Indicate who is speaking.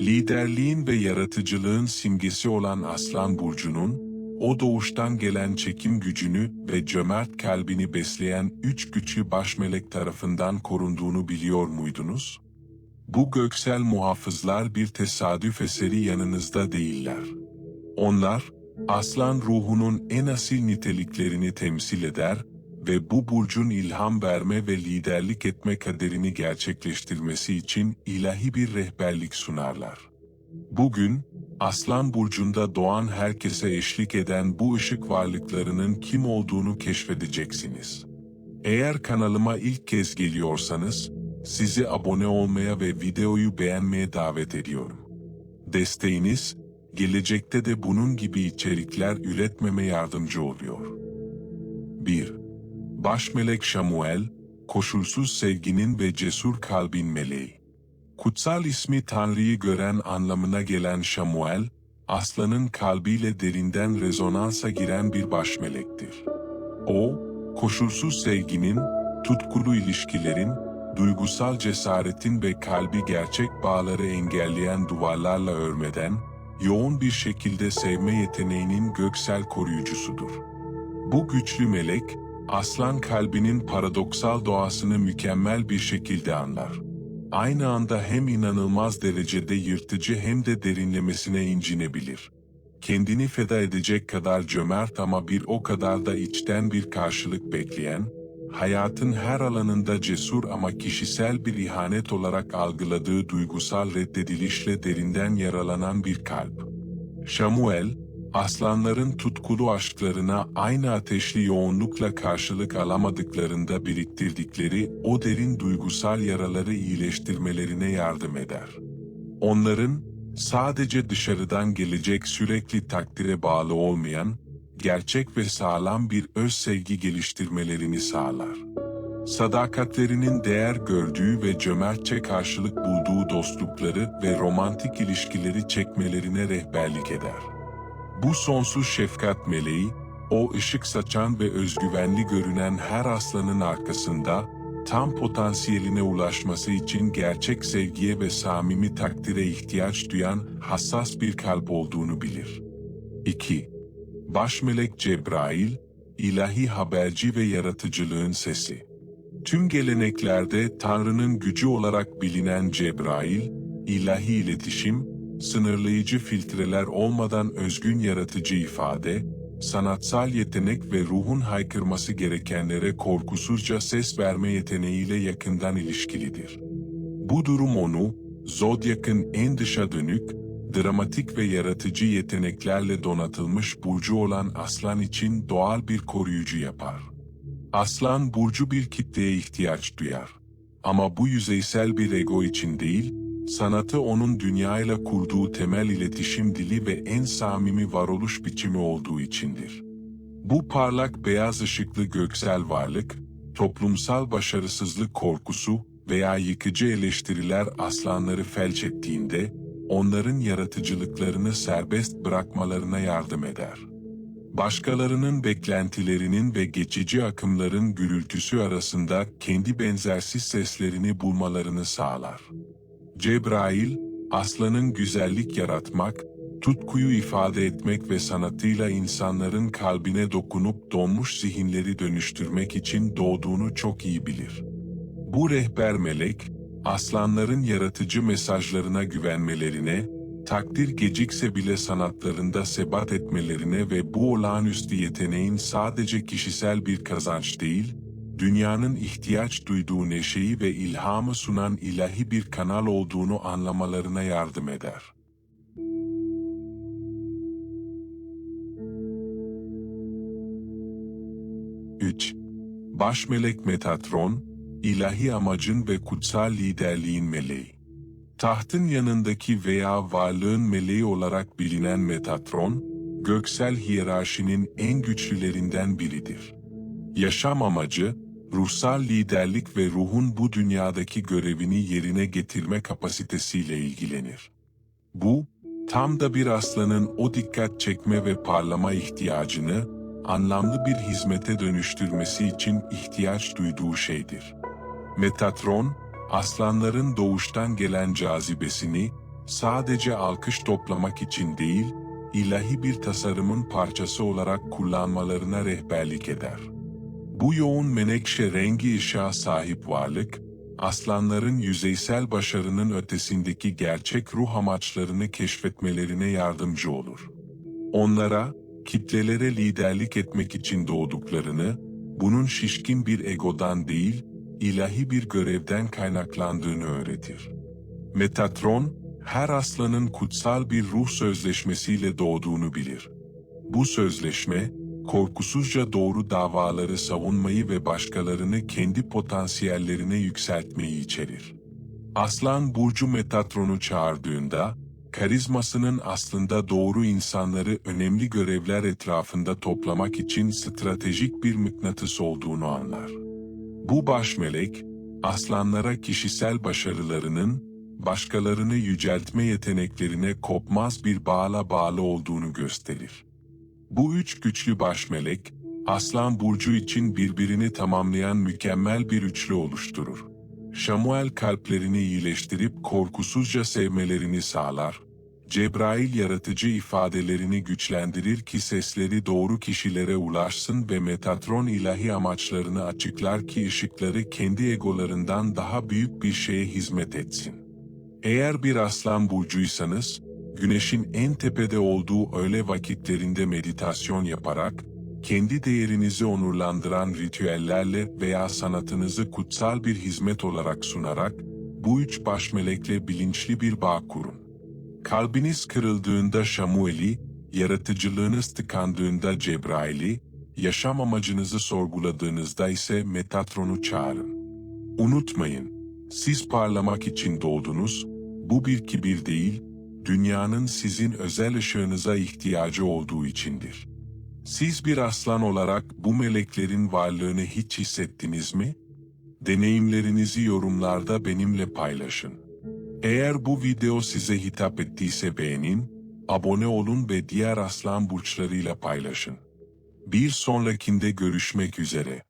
Speaker 1: Liderliğin ve yaratıcılığın simgesi olan Aslan Burcu'nun, o doğuştan gelen çekim gücünü ve cömert kalbini besleyen üç güçlü başmelek tarafından korunduğunu biliyor muydunuz? Bu göksel muhafızlar bir tesadüf eseri yanınızda değiller. Onlar, aslan ruhunun en asil niteliklerini temsil eder ve bu burcun ilham verme ve liderlik etme kaderini gerçekleştirmesi için ilahi bir rehberlik sunarlar. Bugün, Aslan Burcu'nda doğan herkese eşlik eden bu ışık varlıklarının kim olduğunu keşfedeceksiniz. Eğer kanalıma ilk kez geliyorsanız, sizi abone olmaya ve videoyu beğenmeye davet ediyorum. Desteğiniz, gelecekte de bunun gibi içerikler üretmeme yardımcı oluyor. 1. Başmelek Şamuel, koşulsuz sevginin ve cesur kalbin meleği. Kutsal ismi Tanrı'yı gören anlamına gelen Şamuel, aslanın kalbiyle derinden rezonansa giren bir başmelektir. O, koşulsuz sevginin, tutkulu ilişkilerin, duygusal cesaretin ve kalbi gerçek bağları engelleyen duvarlarla örmeden, yoğun bir şekilde sevme yeteneğinin göksel koruyucusudur. Bu güçlü melek, aslan kalbinin paradoksal doğasını mükemmel bir şekilde anlar. Aynı anda hem inanılmaz derecede yırtıcı hem de derinlemesine incinebilir. Kendini feda edecek kadar cömert ama bir o kadar da içten bir karşılık bekleyen, hayatın her alanında cesur ama kişisel bir ihanet olarak algıladığı duygusal reddedilişle derinden yaralanan bir kalp. Şamuel, aslanların tutkulu aşklarına aynı ateşli yoğunlukla karşılık alamadıklarında biriktirdikleri o derin duygusal yaraları iyileştirmelerine yardım eder. Onların, sadece dışarıdan gelecek sürekli takdire bağlı olmayan, gerçek ve sağlam bir öz sevgi geliştirmelerini sağlar. Sadakatlerinin değer gördüğü ve cömertçe karşılık bulduğu dostlukları ve romantik ilişkileri çekmelerine rehberlik eder. Bu sonsuz şefkat meleği, o ışık saçan ve özgüvenli görünen her aslanın arkasında, tam potansiyeline ulaşması için gerçek sevgiye ve samimi takdire ihtiyaç duyan hassas bir kalp olduğunu bilir. 2. Başmelek Cebrail, ilahi haberci ve yaratıcılığın sesi. Tüm geleneklerde Tanrı'nın gücü olarak bilinen Cebrail, ilahi iletişim, sınırlayıcı filtreler olmadan özgün yaratıcı ifade, sanatsal yetenek ve ruhun haykırması gerekenlere korkusuzca ses verme yeteneğiyle yakından ilişkilidir. Bu durum onu, Zodyak'ın en dışa dönük, dramatik ve yaratıcı yeteneklerle donatılmış burcu olan aslan için doğal bir koruyucu yapar. Aslan burcu bir kitleye ihtiyaç duyar. Ama bu yüzeysel bir ego için değil, sanatı onun dünyayla kurduğu temel iletişim dili ve en samimi varoluş biçimi olduğu içindir. Bu parlak beyaz ışıklı göksel varlık, toplumsal başarısızlık korkusu veya yıkıcı eleştiriler aslanları felç ettiğinde, onların yaratıcılıklarını serbest bırakmalarına yardım eder. Başkalarının beklentilerinin ve geçici akımların gürültüsü arasında kendi benzersiz seslerini bulmalarını sağlar. Cebrail, aslanın güzellik yaratmak, tutkuyu ifade etmek ve sanatıyla insanların kalbine dokunup donmuş zihinleri dönüştürmek için doğduğunu çok iyi bilir. Bu rehber melek, aslanların yaratıcı mesajlarına güvenmelerine, takdir gecikse bile sanatlarında sebat etmelerine ve bu olağanüstü yeteneğin sadece kişisel bir kazanç değil, dünyanın ihtiyaç duyduğu neşeyi ve ilhamı sunan ilahi bir kanal olduğunu anlamalarına yardım eder. Üç, Başmelek Metatron, ilahi amacın ve kutsal liderliğin meleği. Tahtın yanındaki veya varlığın meleği olarak bilinen Metatron, göksel hiyerarşinin en güçlülerinden biridir. Yaşam amacı, ruhsal liderlik ve ruhun bu dünyadaki görevini yerine getirme kapasitesiyle ilgilenir. Bu, tam da bir aslanın o dikkat çekme ve parlama ihtiyacını, anlamlı bir hizmete dönüştürmesi için ihtiyaç duyduğu şeydir. Metatron, aslanların doğuştan gelen cazibesini, sadece alkış toplamak için değil, ilahi bir tasarımın parçası olarak kullanmalarına rehberlik eder. Bu yoğun menekşe rengi ışığa sahip varlık, aslanların yüzeysel başarının ötesindeki gerçek ruh amaçlarını keşfetmelerine yardımcı olur. Onlara, kitlelere liderlik etmek için doğduklarını, bunun şişkin bir egodan değil, ilahi bir görevden kaynaklandığını öğretir. Metatron, her aslanın kutsal bir ruh sözleşmesiyle doğduğunu bilir. Bu sözleşme, korkusuzca doğru davaları savunmayı ve başkalarını kendi potansiyellerine yükseltmeyi içerir. Aslan Burcu Metatron'u çağırdığında, karizmasının aslında doğru insanları önemli görevler etrafında toplamak için stratejik bir mıknatıs olduğunu anlar. Bu baş melek, aslanlara kişisel başarılarının, başkalarını yüceltme yeteneklerine kopmaz bir bağla bağlı olduğunu gösterir. Bu üç güçlü baş melek, Aslan Burcu için birbirini tamamlayan mükemmel bir üçlü oluşturur. Şamuel kalplerini iyileştirip korkusuzca sevmelerini sağlar. Cebrail yaratıcı ifadelerini güçlendirir ki sesleri doğru kişilere ulaşsın ve Metatron ilahi amaçlarını açıklar ki ışıkları kendi egolarından daha büyük bir şeye hizmet etsin. Eğer bir aslan burcuysanız, güneşin en tepede olduğu öğle vakitlerinde meditasyon yaparak, kendi değerinizi onurlandıran ritüellerle veya sanatınızı kutsal bir hizmet olarak sunarak, bu üç baş melekle bilinçli bir bağ kurun. Kalbiniz kırıldığında Şamuel'i, yaratıcılığınız tıkandığında Cebrail'i, yaşam amacınızı sorguladığınızda ise Metatron'u çağırın. Unutmayın, siz parlamak için doğdunuz, bu bir kibir değil, dünyanın sizin özel ışığınıza ihtiyacı olduğu içindir. Siz bir aslan olarak bu meleklerin varlığını hiç hissettiniz mi? Deneyimlerinizi yorumlarda benimle paylaşın. Eğer bu video size hitap ettiyse beğenin, abone olun ve diğer aslan burçlarıyla paylaşın. Bir sonrakinde görüşmek üzere.